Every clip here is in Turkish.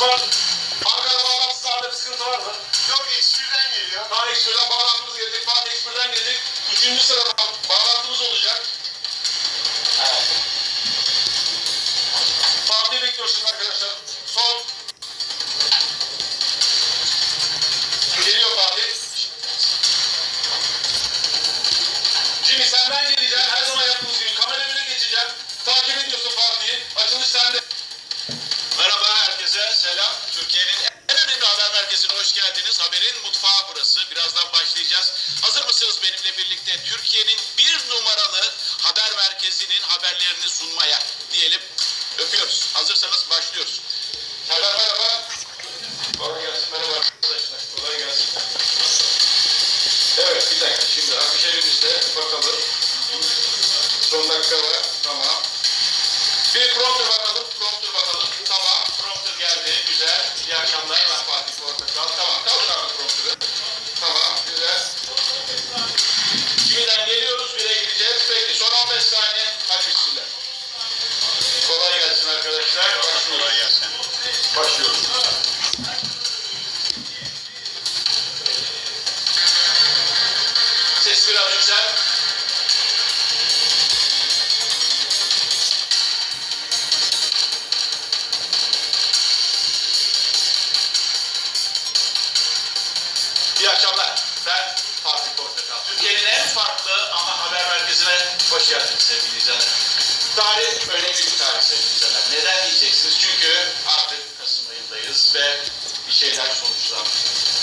sıkıntımız var. Ankara bağlantısı sahada bir sıkıntı var mı? Yok X1'den geliyor. Daha X1'den bağlantımız gelecek. Fatih X1'den gelecek. Üçüncü sırada arkadaşlar. Başlıyoruz. Başlıyoruz. Ses biraz yüksel. İyi akşamlar. Ben Fatih Portakal. Türkiye'nin en farklı hoş geldiniz sevgili izleyenler. Tarih önemli bir tarih sevgili izleyenler. Neden diyeceksiniz? Çünkü artık Kasım ayındayız ve bir şeyler sonuçlandı.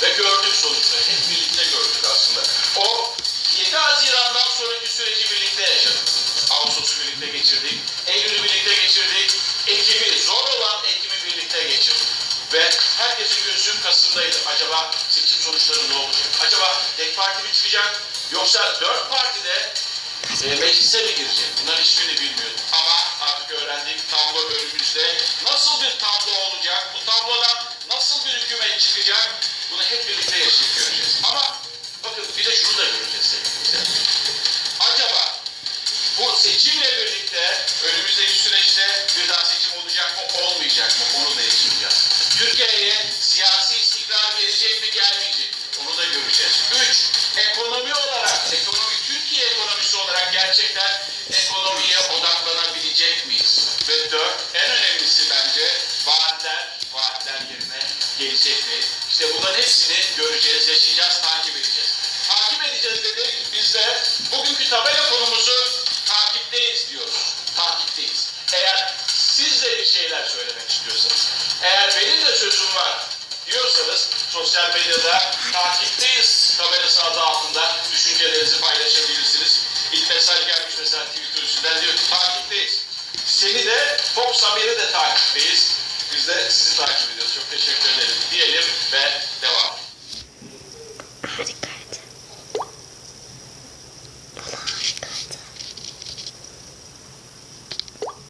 Ve gördük sonuçları. Hep birlikte gördük aslında. O 7 Haziran'dan sonraki süreci birlikte yaşadık. Ağustos'u birlikte geçirdik. Eylül'ü birlikte geçirdik. Ekim'i, zor olan Ekim'i birlikte geçirdik. Ve herkesin gözü Kasım'daydı. Acaba seçim sonuçları ne olacak? Acaba tek parti mi çıkacak? Yoksa dört partide e, meclise mi girecek? Bunların hiçbirini bilmiyorduk. Ama artık öğrendik tablo önümüzde. Nasıl bir tablo olacak? Bu tablodan nasıl bir hükümet çıkacak? Bunu hep birlikte yaşayıp göreceğiz. De bugünkü tabela konumuzu takipteyiz diyoruz. Takipteyiz. Eğer siz de bir şeyler söylemek istiyorsanız, eğer benim de sözüm var diyorsanız sosyal medyada takipteyiz tabelası adı altında düşüncelerinizi paylaşabilirsiniz. İlk mesaj gelmiş mesela Twitter üstünden diyor ki takipteyiz. Seni de Fox Haber'i de takipteyiz. Biz de sizi takip ediyoruz. Çok teşekkür ederim diyelim ve devam.